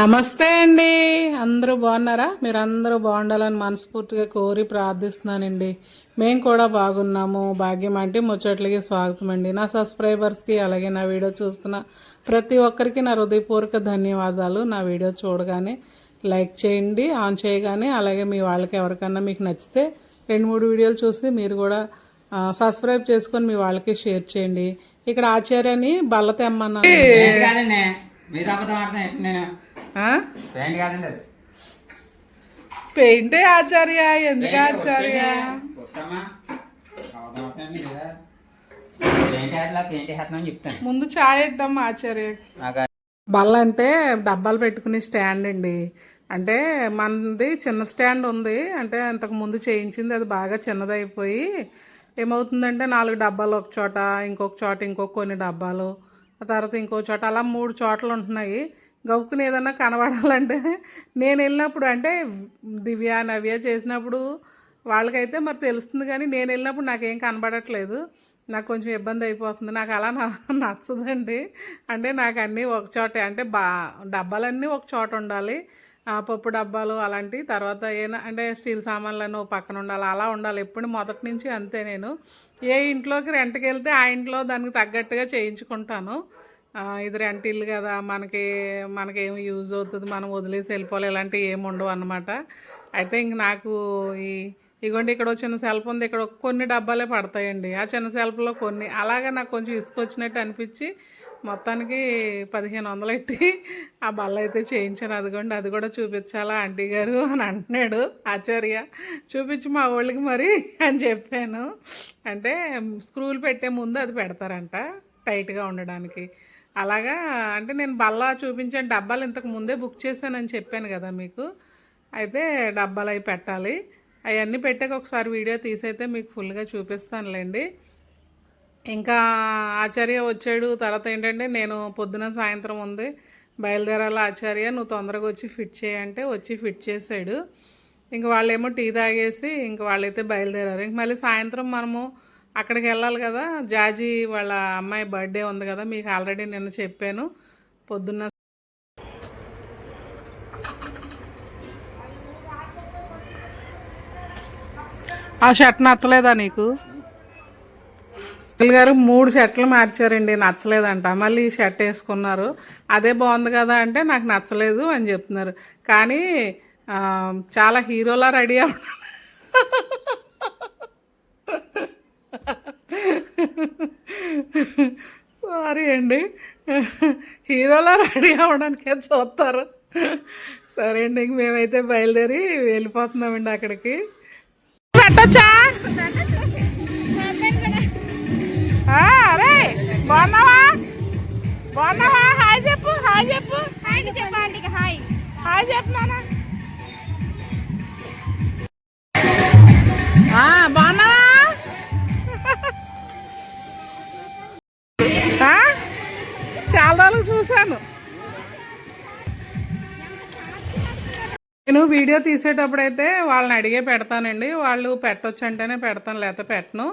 నమస్తే అండి. అందరూ బాగున్నారా? మీరు అందరూ బాగుండాలని మనస్ఫూర్తిగా కోరి ప్రార్థిస్తున్నానండి. మేము కూడా బాగున్నాము. భాగ్యం అంటే ముచ్చట్లకి స్వాగతం అండి. నా సబ్స్క్రైబర్స్కి అలాగే నా వీడియో చూస్తున్న ప్రతి ఒక్కరికి నా హృదయపూర్వక ధన్యవాదాలు. నా వీడియో చూడగానే లైక్ చేయండి ఆన్ చేయగానే అలాగే మీ వాళ్ళకి ఎవరికన్నా మీకు నచ్చితే రెండు మూడు వీడియోలు చూసి మీరు కూడా సబ్స్క్రైబ్ చేసుకొని మీ వాళ్ళకి షేర్ చేయండి. ఇక్కడ ఆచార్యని బల్ల తెమ్మన్నాను. పెయింట్ ఆచార్య ఎందుకు ఆచార్య? ముందు చాయ్ ఇద్దాం ఆచార్య. నాకు బల్ల అంటే డబ్బాలు పెట్టుకునే స్టాండ్ అండి. అంటే మనది చిన్న స్టాండ్ ఉంది. అంటే అంతకు ముందు చేయించింది. అది బాగా చిన్నదైపోయి ఏమవుతుందంటే నాలుగు డబ్బాలు ఒక చోట ఇంకొక చోట ఇంకొక కొన్ని డబ్బాలు ఆ తర్వాత ఇంకో చోట అలా మూడు చోట్ల ఉంటున్నాయి గవ్వుకుని ఏదన్నా కనబడాలంటే నేను వెళ్ళినప్పుడు అంటే దివ్య నవ్య చేసినప్పుడు వాళ్ళకైతే మరి తెలుస్తుంది కానీ నేను వెళ్ళినప్పుడు నాకేం కనబడట్లేదు. నాకు కొంచెం ఇబ్బంది అయిపోతుంది. నాకు అలా నచ్చదండి. అంటే నాకు అన్నీ ఒక చోటే. అంటే బా డబ్బాలన్నీ ఒక చోట ఉండాలి. పప్పు డబ్బాలు అలాంటి తర్వాత ఏనా అంటే స్టీల్ సామాన్లను పక్కన ఉండాలి. అలా ఉండాలి. ఎప్పుడు మొదటి నుంచి అంతే నేను. ఏ ఇంట్లోకి రెంట్కి వెళ్తే ఆ ఇంట్లో దానికి తగ్గట్టుగా చేయించుకుంటాను. ఇది రెంటిల్లు కదా మనకి మనకేం యూజ్ అవుతుంది మనం వదిలేసి వెళ్ళిపోవాలి ఇలాంటివి ఏమి ఉండవు అనమాట అయితే ఇంక నాకు ఈ ఇగోండి ఇక్కడ చిన్న సెల్ఫ్ ఉంది ఇక్కడ కొన్ని డబ్బాలే పడతాయండి. ఆ చిన్న సెల్ఫ్లో కొన్ని అలాగే నాకు కొంచెం ఇసుక వచ్చినట్టు అనిపించి మొత్తానికి పదిహేను వందలు ఎట్టి ఆ బల్ల అయితే చేయించాను. అదిగోండి అది కూడా చూపించాలా ఆంటీ గారు అని అంటున్నాడు ఆచార్య. చూపించి మా వాళ్ళకి మరి అని చెప్పాను. అంటే స్క్రూలు పెట్టే ముందు అది పెడతారంట టైట్గా ఉండడానికి. అలాగా అంటే నేను బల్ల చూపించే డబ్బాలు ఇంతకు ముందే బుక్ చేశానని చెప్పాను కదా మీకు. అయితే డబ్బాలు అవి పెట్టాలి. అవన్నీ పెట్టాక ఒకసారి వీడియో తీసైతే మీకు ఫుల్గా చూపిస్తానులేండి. ఇంకా ఆచార్య వచ్చాడు. తర్వాత ఏంటంటే నేను పొద్దున సాయంత్రం ఉంది. బయలుదేరాల ఆచార్య నువ్వు తొందరగా వచ్చి ఫిట్ చేయంటే వచ్చి ఫిట్ చేసాడు ఇంక వాళ్ళేమో టీ తాగేసి ఇంక వాళ్ళైతే బయలుదేరారు. ఇంక మళ్ళీ సాయంత్రం మనము అక్కడికి వెళ్ళాలి కదా. జాజీ వాళ్ళ అమ్మాయి బర్త్డే ఉంది కదా మీకు ఆల్రెడీ నిన్న చెప్పాను. పొద్దున్న ఆ షర్ట్ నచ్చలేదా నీకు? పిల్లలు గారు మూడు షర్ట్లు మార్చారండి నచ్చలేదంట. మళ్ళీ ఈ షర్ట్ వేసుకున్నారు. అదే బాగుంది కదా అంటే నాకు నచ్చలేదు అని చెప్తున్నారు. కానీ చాలా హీరోలా రెడీ అవుతున్నారు సారీ అండి. హీరోలా రెడీ అవ్వడానికే చూస్తారు. సరే అండి ఇంక మేమైతే బయలుదేరి వెళ్ళిపోతున్నామండి అక్కడికి. పెట్టచ్చా? అరే బాగున్నావా? బాగున్నావా? హాయ్ చెప్పు హాయ్ చెప్పు. హాయ్ చెప్పండి హాయ్. హాయ్ చెప్పు నాన్న. ఆ, నేను వీడియో తీసేటప్పుడు అయితే వాళ్ళని అడిగే పెడతానండి. వాళ్ళు పెట్టొచ్చు అంటేనే పెడతాను లేకపోతే పెట్టను.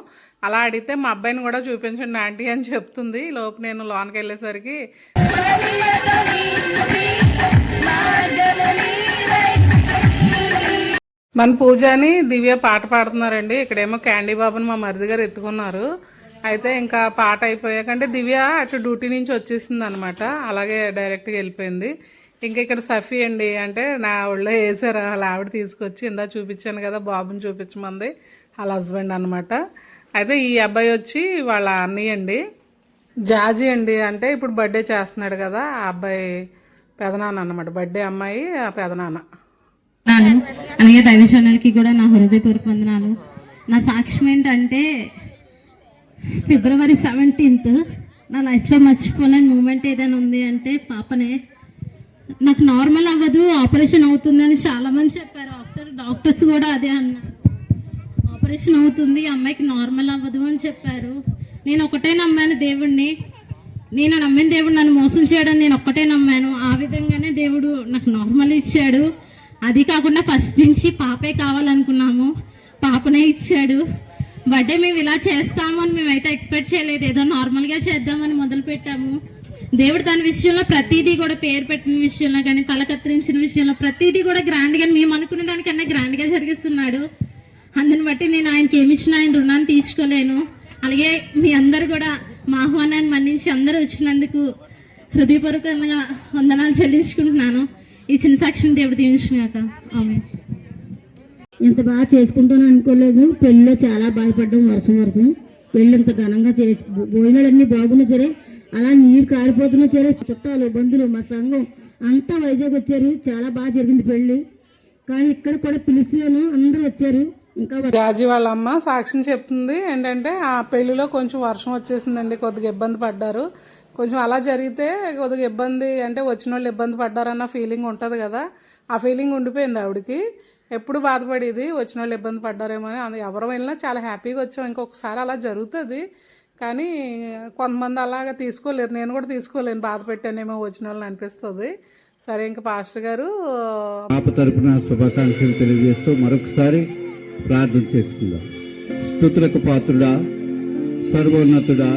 అలా అడిగితే మా అబ్బాయిని కూడా చూపించండి ఆంటీ అని చెప్తుంది. లోపు నేను లోనికి వెళ్ళేసరికి మన పూజాని దివ్య పాట పాడుతున్నారండి. ఇక్కడేమో క్యాండీ బాబుని మా మరిది గారు ఎత్తుకున్నారు. అయితే ఇంకా పాట అయిపోయాక అంటే దివ్య అటు డ్యూటీ నుంచి వచ్చేసింది అనమాట అలాగే డైరెక్ట్గా వెళ్ళిపోయింది. ఇంకా ఇక్కడ సఫీ అండి అంటే నా ఒళ్ళో వేసారు వాళ్ళ ఆవిడ తీసుకొచ్చి ఇందా చూపించాను కదా బాబుని చూపించమంది వాళ్ళ హస్బెండ్ అనమాట అయితే ఈ అబ్బాయి వచ్చి వాళ్ళ అన్నయ్య అండి. జాజీ అండి అంటే ఇప్పుడు బర్త్డే చేస్తున్నాడు కదా ఆ అబ్బాయి పెదనాన్న అనమాట బర్త్డే అమ్మాయి ఆ పెదనాన్న. అలాగే దైవజనులకి కూడా నా హృదయపూర్వక వందనాలు. నా సాక్ష్యం ఏంటంటే ఫిబ్రవరి సెవెంటీన్త్ నా లైఫ్లో మర్చిపోలేని మూమెంట్ ఏదైనా ఉంది అంటే పాపనే నాకు నార్మల్ అవ్వదు ఆపరేషన్ అవుతుందని చాలా మంది చెప్పారు. డాక్టర్ డాక్టర్స్ కూడా అదే అన్నారు. ఆపరేషన్ అవుతుంది అమ్మాయికి నార్మల్ అవ్వదు అని చెప్పారు. నేను ఒకటే నమ్మాను దేవుణ్ణి. నేను నమ్మిన దేవుడు నన్ను మోసం చేయడం నేను ఒక్కటే నమ్మాను. ఆ విధంగానే దేవుడు నాకు నార్మల్ ఇచ్చాడు. అది కాకుండా ఫస్ట్ నుంచి పాపే కావాలనుకున్నాము. పాపనే ఇచ్చాడు. బర్త్డే మేము ఇలా చేస్తాము అని మేమైతే ఎక్స్పెక్ట్ చేయలేదు. ఏదో నార్మల్గా చేద్దామని మొదలు పెట్టాము దేవుడు తన విషయంలో ప్రతిదీ కూడా పేరు పెట్టిన విషయంలో కానీ తల కత్తిరించిన విషయంలో ప్రతిదీ కూడా గ్రాండ్గా మేము అనుకున్న దానికన్నా గ్రాండ్గా జరిగిస్తున్నాడు. అందుని బట్టి నేను ఆయనకి ఏమి ఇచ్చినా ఆయన రుణాన్ని తీసుకోలేను అలాగే మీ అందరు కూడా మా ఆహ్వానాన్ని మన్నించి అందరూ వచ్చినందుకు హృదయపూర్వకంగా వందనాలు చెల్లించుకుంటున్నాను. ఈ చిన్న సాక్షిని దేవుడు దీవించినాక. ఆమె ఇంత బాగా చేసుకుంటాను అనుకోలేదు. పెళ్ళిలో చాలా బాధపడ్డాం వర్షం వర్షం. పెళ్ళి ఇంత ఘనంగా చేసి భోజనాలన్నీ బాగున్నా సరే అలా నీరు కారిపోతున్నా సరే చుట్టాలు బంధువులు మా సంఘం అంతా వైజాగ్ వచ్చారు. చాలా బాగా జరిగింది పెళ్ళి. కానీ ఇక్కడ కూడా పిలిచాను అందరూ వచ్చారు. ఇంకా వ- వాళ్ళ అమ్మ సాక్ష్యం చెప్తుంది ఏంటంటే ఆ పెళ్ళిలో కొంచెం వర్షం వచ్చేసిందండి కొద్దిగా ఇబ్బంది పడ్డారు. కొంచెం అలా జరిగితే కొద్దిగా ఇబ్బంది అంటే వచ్చిన వాళ్ళు ఇబ్బంది పడ్డారన్న ఫీలింగ్ ఉంటుంది కదా. ఆ ఫీలింగ్ ఉండిపోయింది ఆవిడకి. ఎప్పుడు బాధపడేది వచ్చిన వాళ్ళు ఇబ్బంది పడ్డారేమో అని. ఎవరు వెళ్ళినా చాలా హ్యాపీగా వచ్చాం. ఇంకొకసారి అలా జరుగుతుంది. కానీ కొంతమంది అలాగా తీసుకోలేరు. నేను కూడా తీసుకోలేను. బాధ పెట్టానేమో వచ్చిన వాళ్ళని అనిపిస్తుంది. సరే ఇంకా పాస్టర్ గారు పాప తరపున శుభాకాంక్షలు తెలియజేస్తూ మరొకసారి ప్రార్థన చేసుకుందాం. స్థుతులకు పాత్రుడా సర్వోన్నతుడా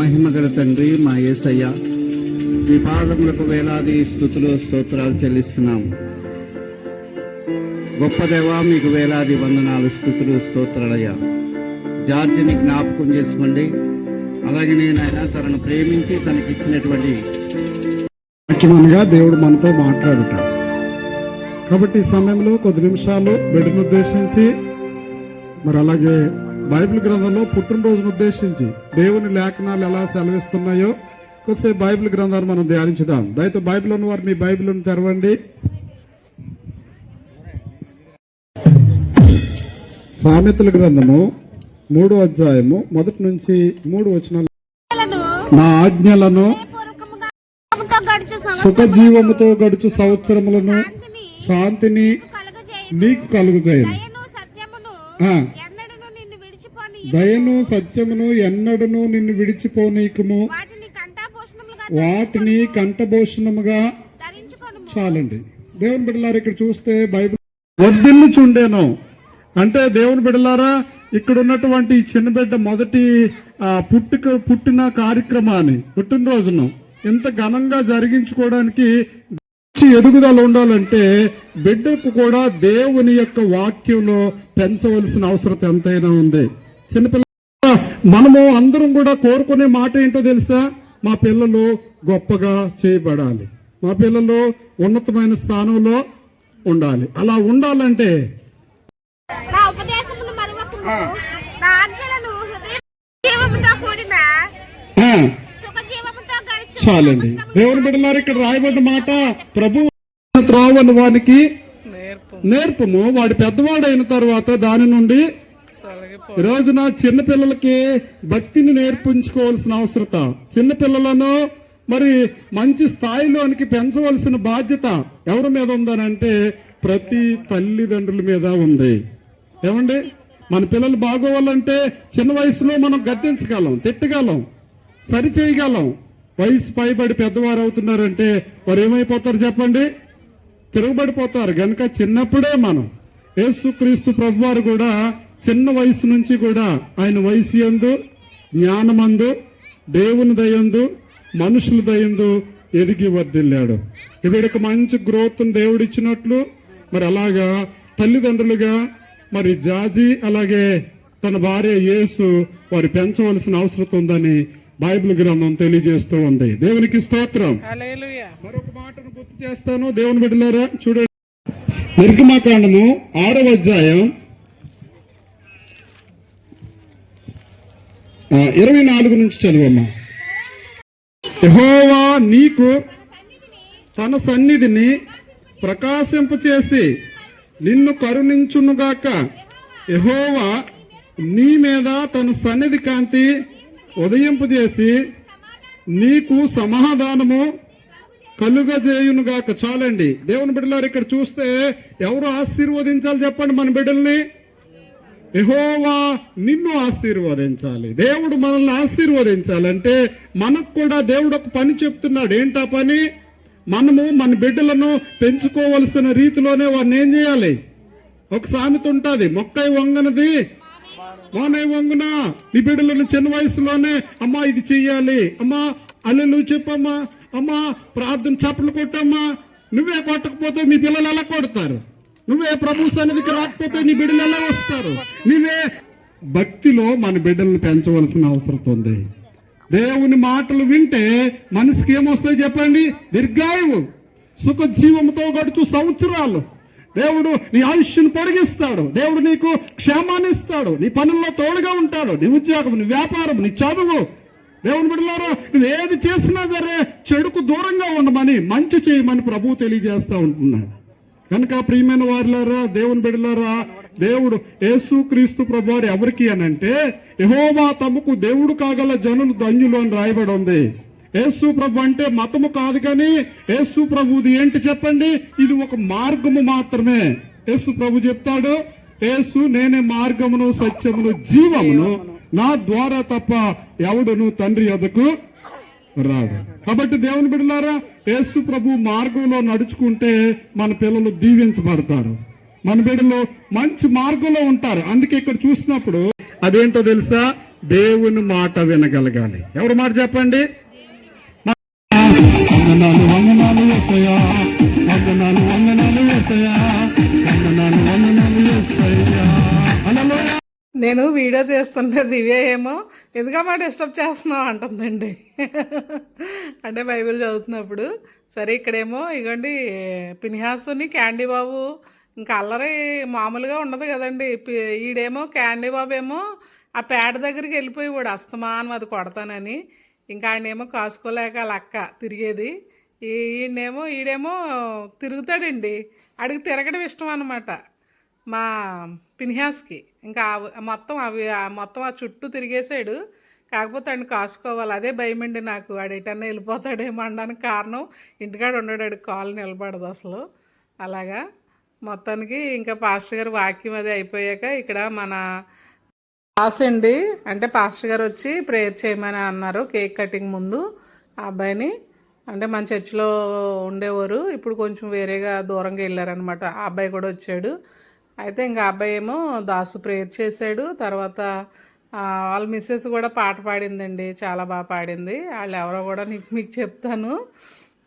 మహిమగల తండ్రి మా యేసయ్య మీ పాదములకు వేలాది స్థుతులు స్తోత్రాలు చెల్లిస్తున్నాం. గొప్ప దేవా మీకు వేలాది వందనాలు స్థుతులు స్తోత్రాలయ్యా. జార్జిని జ్ఞాపకం చేసుకోండి. అలాగే నేను ఆయన తనను ప్రేమించి తనకిచ్చినటువంటి వాక్యమనగా దేవుడు మనతో మాట్లాడుట. కాబట్టి ఈ సమయంలో కొద్ది నిమిషాలు బిడ్డను ఉద్దేశించి మరి అలాగే బైబిల్ గ్రంథంలో పుట్టినరోజును ఉద్దేశించి దేవుని లేఖనాలు ఎలా సెలవిస్తున్నాయో కొద్దిసేపు బైబిల్ గ్రంథాన్ని మనం ధ్యానించుదాం. దయతో బైబిల్ ఉన్న వారు మీ బైబిల్ను తెరవండి. సామెతల గ్రంథము మూడో అధ్యాయము మొదటి నుంచి మూడు వచనాలు. నా ఆజ్ఞలను సుఖజీవముతో గడుచు సంవత్సరములను శాంతిని నీకు కలుగుతాయి. దయను సత్యమును ఎన్నడను నిన్ను విడిచిపోనీకము వాటిని కంఠభూషణముగా చాలండి. దేవుని బిడ్డలారా ఇక్కడ చూస్తే బైబిల్ వర్ధిల్లు చుండేను అంటే దేవుని బిడ్డలారా ఇక్కడ ఉన్నటువంటి చిన్న బిడ్డ మొదటి పుట్టుక పుట్టిన కార్యక్రమాన్ని పుట్టినరోజును ఇంత ఘనంగా జరిగించుకోవడానికి మంచి ఎదుగుదల ఉండాలంటే బిడ్డకు కూడా దేవుని యొక్క వాక్యంలో పెంచవలసిన అవసరం ఎంతైనా ఉంది. చిన్నపిల్ల మనము అందరం కూడా కోరుకునే మాట ఏంటో తెలుసా? మా పిల్లలు గొప్పగా చేయబడాలి. మా పిల్లలు ఉన్నతమైన స్థానంలో ఉండాలి. అలా ఉండాలంటే నా ఉపదేశమును మరువకుము నా ఆజ్ఞలను హృదయ జీవముతో కూడిన ఆ, సుఖ జీవముతో గడిచు చాలండి. దేవుని బిడ్డలారు ఇక్కడ రాయబడ్డ మాట ప్రభు త్రోవని వానికి నేర్పము. వాడు పెద్దవాడైన తర్వాత దాని నుండి ఈ రోజున చిన్న పిల్లలకి భక్తిని నేర్పించుకోవాల్సిన అవసరత. చిన్న పిల్లలను మరి మంచి స్థాయిలోనికి పెంచవలసిన బాధ్యత ఎవరి మీద ఉందనంటే ప్రతి తల్లిదండ్రుల మీద ఉంది. ఏమండి? మన పిల్లలు బాగోవాలంటే చిన్న వయసులో మనం గద్దించగలం తిట్టగలం సరి చేయగలం. వయసు పైబడి పెద్దవారు అవుతున్నారంటే వారు ఏమైపోతారు చెప్పండి? తిరగబడిపోతారు. గనుక చిన్నప్పుడే మనం యేసుక్రీస్తు ప్రభువారు కూడా చిన్న వయసు నుంచి కూడా ఆయన వయసు యందు జ్ఞానమందు దేవుని దయందు మనుషుల దయందు ఎదిగి వర్దిల్లాడు వీడికి మంచి గ్రోత్ను దేవుడిచ్చినట్లు మరి అలాగా తల్లిదండ్రులుగా మరి జాజి అలాగే తన భార్య యేసు వారు పెంచవలసిన అవసరం ఉందని బైబిల్ గ్రంథం తెలియజేస్తూ ఉంది. దేవునికి స్తోత్రం. మరొక మాటను గుర్తు చేస్తాను. దేవుని బిడ్డలారా చూడండి. నిర్గమాకాండము ఆరవ అధ్యాయం. ఇరవై నాలుగు నుంచి చదువమ్మా. యెహోవా నీకు తన సన్నిధిని ప్రకాశింపచేసి నిన్ను కరుణించునుగాక. ఎహోవా నీ మీద తన సన్నిధి కాంతి ఉదయింపు చేసి నీకు సమాధానము కలుగజేయునుగాక. చాలండి. దేవుని బిడ్డలారు ఇక్కడ చూస్తే ఎవరు ఆశీర్వదించాలి చెప్పండి మన బిడ్డల్ని? ఎహోవా నిన్ను ఆశీర్వదించాలి. దేవుడు మనల్ని ఆశీర్వదించాలంటే మనకు కూడా దేవుడు ఒక పని చెప్తున్నాడు. ఏంటా పని? మనము మన బిడ్డలను పెంచుకోవలసిన రీతిలోనే వారిని ఏం చేయాలి? ఒక సామెత ఉంటుంది మొక్కై వంగనది. మానై వంగున? నీ బిడ్డలను చిన్న వయసులోనే అమ్మా ఇది చెయ్యాలి. అమ్మా అల్లెలు చెప్పమ్మా. అమ్మా ప్రార్థన చప్పట్లు కొట్టమ్మా. నువ్వే కొట్టకపోతే మీ పిల్లలు ఎలా కొడతారు? నువ్వే ప్రభు సన్నిధికి రాకపోతే నీ బిడ్డలు ఎలా వస్తారు? నువ్వే భక్తిలో మన బిడ్డలను పెంచవలసిన అవసరం ఉంది. దేవుని మాటలు వింటే మనసుకి ఏమొస్తాయి చెప్పండి? దీర్ఘాయువు. సుఖ జీవంతో గడుచు సంవత్సరాలు. దేవుడు నీ ఆయుష్ను పొడిగిస్తాడు. దేవుడు నీకు క్షేమాన్ని ఇస్తాడు. నీ పనుల్లో తోడుగా ఉంటాడు. నీ ఉద్యోగం నీ వ్యాపారం నీ చదువు. దేవుని బిడ్డలారా నువ్వు ఏది చేసినా సరే చెడుకు దూరంగా ఉండమని మంచి చేయమని ప్రభువు తెలియజేస్తా ఉంటున్నాడు. కనుక ప్రియమైన వారిలారా దేవుని బిడ్డలారా దేవుడు యేసు క్రీస్తు ప్రభువారు ఎవరికి ఎవరికి అనంటే యహోవా తమకు దేవుడు కాగల జనులు ధన్యులు అని రాయబడి ఉంది. యేసు ప్రభు అంటే మతము కాదు కానీ యేసు ప్రభుది ఏంటి చెప్పండి? ఇది ఒక మార్గము మాత్రమే. యేసు ప్రభు చెప్తాడు యేసు నేనే మార్గమును సత్యమును జీవమును నా ద్వారా తప్ప ఎవడును తండ్రి ఎదకు రాడు. కాబట్టి దేవుని బిడ్డలారా యేసు ప్రభు మార్గంలో నడుచుకుంటే మన పిల్లలు దీవించబడతారు. మన బిడ్డలు మంచి మార్గంలో ఉంటారు. అందుకే ఇక్కడ చూసినప్పుడు అదేంటో తెలుసా? దేవుని మాట వినగలగాలి. ఎవరి మాట చెప్పండి? నేను వీడియో తీస్తున్న దివ్య ఏమో ఎందుకమ్మా డిస్టర్బ్ చేస్తున్నావు? అంటుందండి. అంటే బైబిల్ చదువుతున్నప్పుడు సరే ఇక్కడేమో ఇగోండి పినిహాసుని క్యాండీ బాబు ఇంకా అల్లరి మామూలుగా ఉండదు కదండి. ఈడేమో క్యాండీ బాబు ఏమో ఆ పేడ దగ్గరికి వెళ్ళిపోయి వాడు అస్తమానం అది కొడతానని. ఇంకా ఆయనేమో కాసుకోలేక వాళ్ళ అక్క తిరిగేది. ఈయనేమో ఈడేమో తిరుగుతాడండి. అడిగి తిరగడం ఇష్టం అనమాట మా పిన్హాస్కి. ఇంకా మొత్తం అవి మొత్తం ఆ చుట్టూ తిరిగేసాడు కాకపోతే ఆయన కాసుకోవాలి. అదే భయమండి నాకు. వాడు ఎటన్నా వెళ్ళిపోతాడేమో అనడానికి కారణం ఇంటికాడ ఉండడాడు కాలు నిలబడదు అసలు. అలాగా. మొత్తానికి ఇంకా పాస్టర్ గారు వాక్యం అది అయిపోయాక ఇక్కడ మన క్లాస్ అండి. అంటే పాస్టర్ గారు వచ్చి ప్రేయర్ చేయమని అన్నారు. కేక్ కటింగ్ ముందు ఆ అబ్బాయిని. అంటే మన చర్చిలో ఉండేవారు. ఇప్పుడు కొంచెం వేరేగా దూరంగా వెళ్ళారనమాట ఆ అబ్బాయి కూడా వచ్చాడు. అయితే ఇంకా అబ్బాయి ఏమో దాసు ప్రేయర్ చేశాడు. తర్వాత వాళ్ళ మిస్సెస్ కూడా పాట పాడిందండి. చాలా బాగా పాడింది. వాళ్ళు ఎవరో కూడా మీకు చెప్తాను.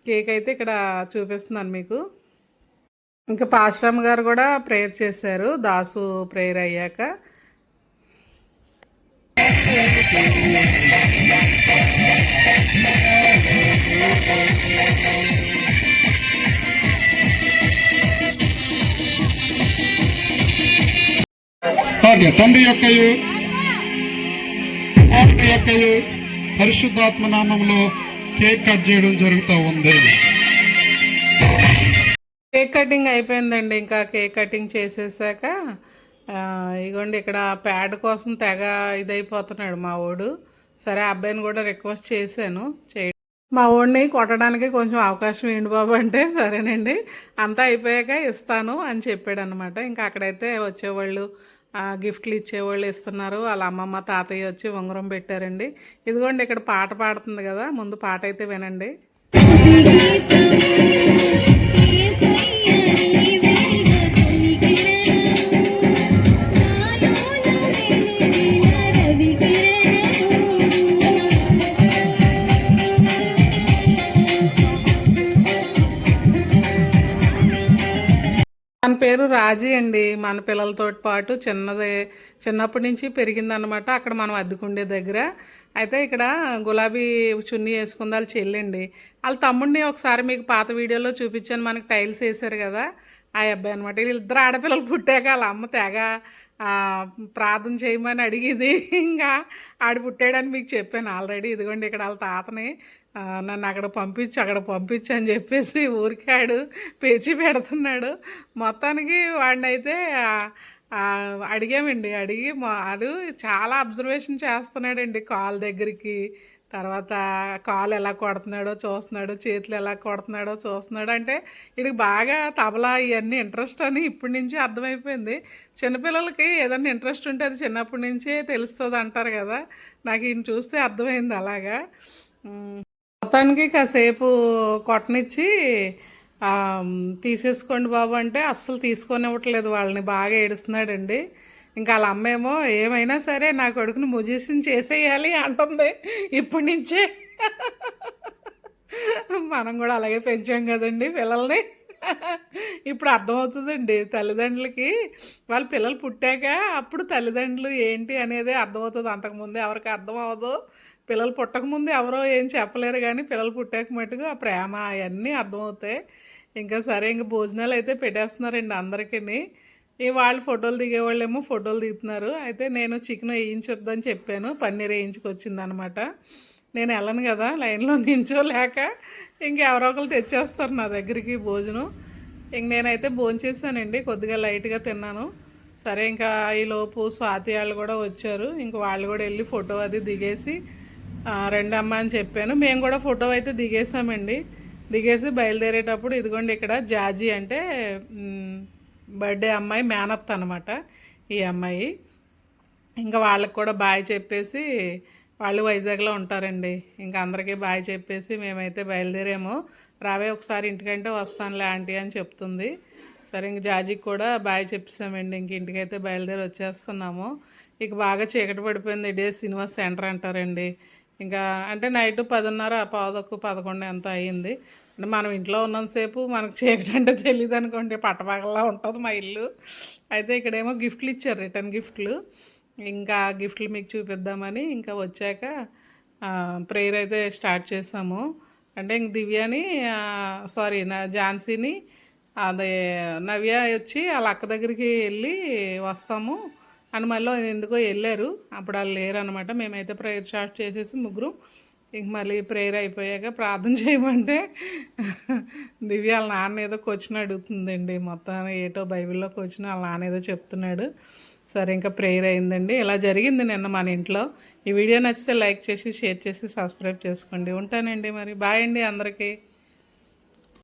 కేక్ అయితే ఇక్కడ చూపిస్తున్నాను మీకు. ఇంకా పాశ్రామ్ గారు కూడా ప్రేయర్ చేశారు. దాసు ప్రేయర్ అయ్యాక. అలాగే తండ్రి యొక్కయు యొక్కయు పరిశుద్ధాత్మ నామంలో కేక్ కట్ చేయడం జరుగుతూ ఉంది. కేక్ కటింగ్ అయిపోయిందండి ఇంకా కేక్ కటింగ్ చేసేసాక ఇగోండి ఇక్కడ ప్యాడ్ కోసం తెగ ఇదైపోతున్నాడు మా వాడు సరే అబ్బాయిని కూడా రిక్వెస్ట్ చేశాను చేయ. మా వాడిని కొట్టడానికి కొంచెం అవకాశం ఏంటి బాబు అంటే సరేనండి. అంతా అయిపోయాక ఇస్తాను అని చెప్పాడు అనమాట ఇంకా అక్కడైతే వచ్చేవాళ్ళు గిఫ్ట్లు ఇచ్చేవాళ్ళు ఇస్తున్నారు. వాళ్ళ అమ్మమ్మ తాతయ్య వచ్చి ఉంగరం పెట్టారండి. ఇదిగోండి ఇక్కడ పాట పాడుతుంది కదా. ముందు పాట అయితే వినండి. మన పేరు రాజీ అండి. మన పిల్లలతో పాటు చిన్నదే చిన్నప్పటి నుంచి పెరిగిందనమాట అక్కడ మనం అద్దుకుండే దగ్గర. అయితే ఇక్కడ గులాబీ చున్నీ వేసుకుంది వాళ్ళ చెల్లండి. వాళ్ళ తమ్ముడిని ఒకసారి మీకు పాత వీడియోలో చూపించాను. మనకి టైల్స్ వేశారు కదా ఆ అబ్బాయి అనమాట వీళ్ళిద్దరు ఆడపిల్లలు పుట్టాక వాళ్ళ అమ్మ తెగ ప్రార్థన చేయమని అడిగేది. ఇంకా ఆడు పుట్టాడని మీకు చెప్పాను ఆల్రెడీ. ఇదిగోండి ఇక్కడ వాళ్ళ తాతని నన్ను అక్కడ పంపించి అక్కడ పంపించి అని చెప్పేసి ఊరికాడు పేచి పెడుతున్నాడు. మొత్తానికి వాడిని అయితే అడిగామండి. అడిగి మా- వాడు చాలా అబ్జర్వేషన్ చేస్తున్నాడండి కాల్ దగ్గరికి. తర్వాత కాలు ఎలా కొడుతున్నాడో చూస్తున్నాడు చేతులు ఎలా కొడుతున్నాడో చూస్తున్నాడు. అంటే వీడికి బాగా తబలా ఇవన్నీ ఇంట్రెస్ట్ అని ఇప్పటి నుంచి అర్థమైపోయింది. చిన్నపిల్లలకి ఏదైనా ఇంట్రెస్ట్ ఉంటే అది చిన్నప్పటి నుంచే తెలుస్తుంది అంటారు కదా. నాకు ఈయన చూస్తే అర్థమైంది అలాగా. మొత్తానికి కాసేపు కొట్టనిచ్చి తీసేసుకోండి బాబు అంటే అస్సలు తీసుకొనివ్వట్లేదు. వాళ్ళని బాగా ఏడుస్తున్నాడండి. ఇంకా వాళ్ళ అమ్మేమో ఏమైనా సరే నా కొడుకుని ముజిషన్ చేసేయాలి అంటుంది ఇప్పటి నుంచే. మనం కూడా అలాగే పెంచాం కదండి పిల్లల్ని. ఇప్పుడు అర్థమవుతుందండి తల్లిదండ్రులకి. వాళ్ళ పిల్లలు పుట్టాక అప్పుడు తల్లిదండ్రులు ఏంటి అనేది అర్థమవుతుంది. అంతకుముందే ఎవరికి అర్థం అవ్వదు. పిల్లలు పుట్టకముందు ఎవరో ఏం చెప్పలేరు కానీ పిల్లలు పుట్టాక మటుకు ఆ ప్రేమ అవన్నీ అర్థమవుతాయి. ఇంకా సరే ఇంకా భోజనాలు అయితే పెట్టేస్తున్నారండి అందరికీ ఈ వాళ్ళు ఫోటోలు దిగేవాళ్ళేమో ఫోటోలు దిగుతున్నారు. అయితే నేను చికెన్ వేయించొద్దని చెప్పాను. పన్నీర్ వేయించుకొచ్చింది అనమాట నేను వెళ్ళను కదా లైన్లో నించోలేక ఇంకెవరో ఒకరు తెచ్చేస్తారు నా దగ్గరికి భోజనం. ఇంక నేనైతే భోజనం చేశానండి కొద్దిగా లైట్గా తిన్నాను. సరే ఇంకా ఈలోపు స్వాతి వాళ్ళు కూడా వచ్చారు. ఇంక వాళ్ళు కూడా వెళ్ళి ఫోటో అది దిగేసి రెండు అమ్మ అని చెప్పాను. మేము కూడా ఫోటో అయితే దిగేసామండి. దిగేసి బయలుదేరేటప్పుడు ఇదిగోండి ఇక్కడ జాజీ అంటే బర్త్డే అమ్మాయి మేనత్ అనమాట ఈ అమ్మాయి. ఇంకా వాళ్ళకి కూడా బాయ్ చెప్పేసి వాళ్ళు వైజాగ్లో ఉంటారండి. ఇంకా అందరికీ బాయ్ చెప్పేసి మేమైతే బయలుదేరాము. రావే ఒకసారి ఇంటికంటే వస్తానులే ఆంటీ అని చెప్తుంది. సరే ఇంక జాజీకి కూడా బాయ్ చెప్పేసామండి. ఇంక ఇంటికైతే బయలుదేరి వచ్చేస్తున్నాము. ఇక బాగా చీకటి పడిపోయింది. ఇదే సినిమా సెంటర్ అంటారండి. ఇంకా అంటే నైట్ పదిన్నర పావుదక్కు పదకొండు ఎంత అయ్యింది. అంటే మనం ఇంట్లో ఉన్నంతసేపు మనకు చీకటి అంటే తెలియదు అనుకోండి పట్టపగలా ఉంటుంది మా ఇల్లు. అయితే ఇక్కడేమో గిఫ్ట్లు ఇచ్చారు రిటర్న్ గిఫ్ట్లు. ఇంకా గిఫ్ట్లు మీకు చూపిద్దామని ఇంకా వచ్చాక ప్రేయర్ అయితే స్టార్ట్ చేసాము. అంటే ఇంక దివ్యని సారీ నా ఝాన్సీని అదే నవ్య వచ్చి వాళ్ళ అక్క దగ్గరికి వెళ్ళి వస్తాము. అని మళ్ళీ ఎందుకో వెళ్ళారు. అప్పుడు వాళ్ళు లేరు అనమాట మేమైతే ప్రేయర్ స్టార్ట్ చేసేసి ముగ్గురు ఇంక మళ్ళీ ప్రేయర్ అయిపోయాక ప్రార్థన చేయమంటే దివ్య వాళ్ళ నాన్న ఏదో క్వశ్చన్ అడుగుతుందండి. మొత్తం ఏటో బైబిల్లో క్వశ్చన్ వాళ్ళ నాన్న ఏదో చెప్తున్నాడు. సరే ఇంకా ప్రేయర్ అయిందండి. ఇలా జరిగింది నిన్న మన ఇంట్లో. ఈ వీడియో నచ్చితే లైక్ చేసి షేర్ చేసి సబ్స్క్రైబ్ చేసుకోండి. ఉంటానండి మరి. బాయ్ అండి అందరికీ.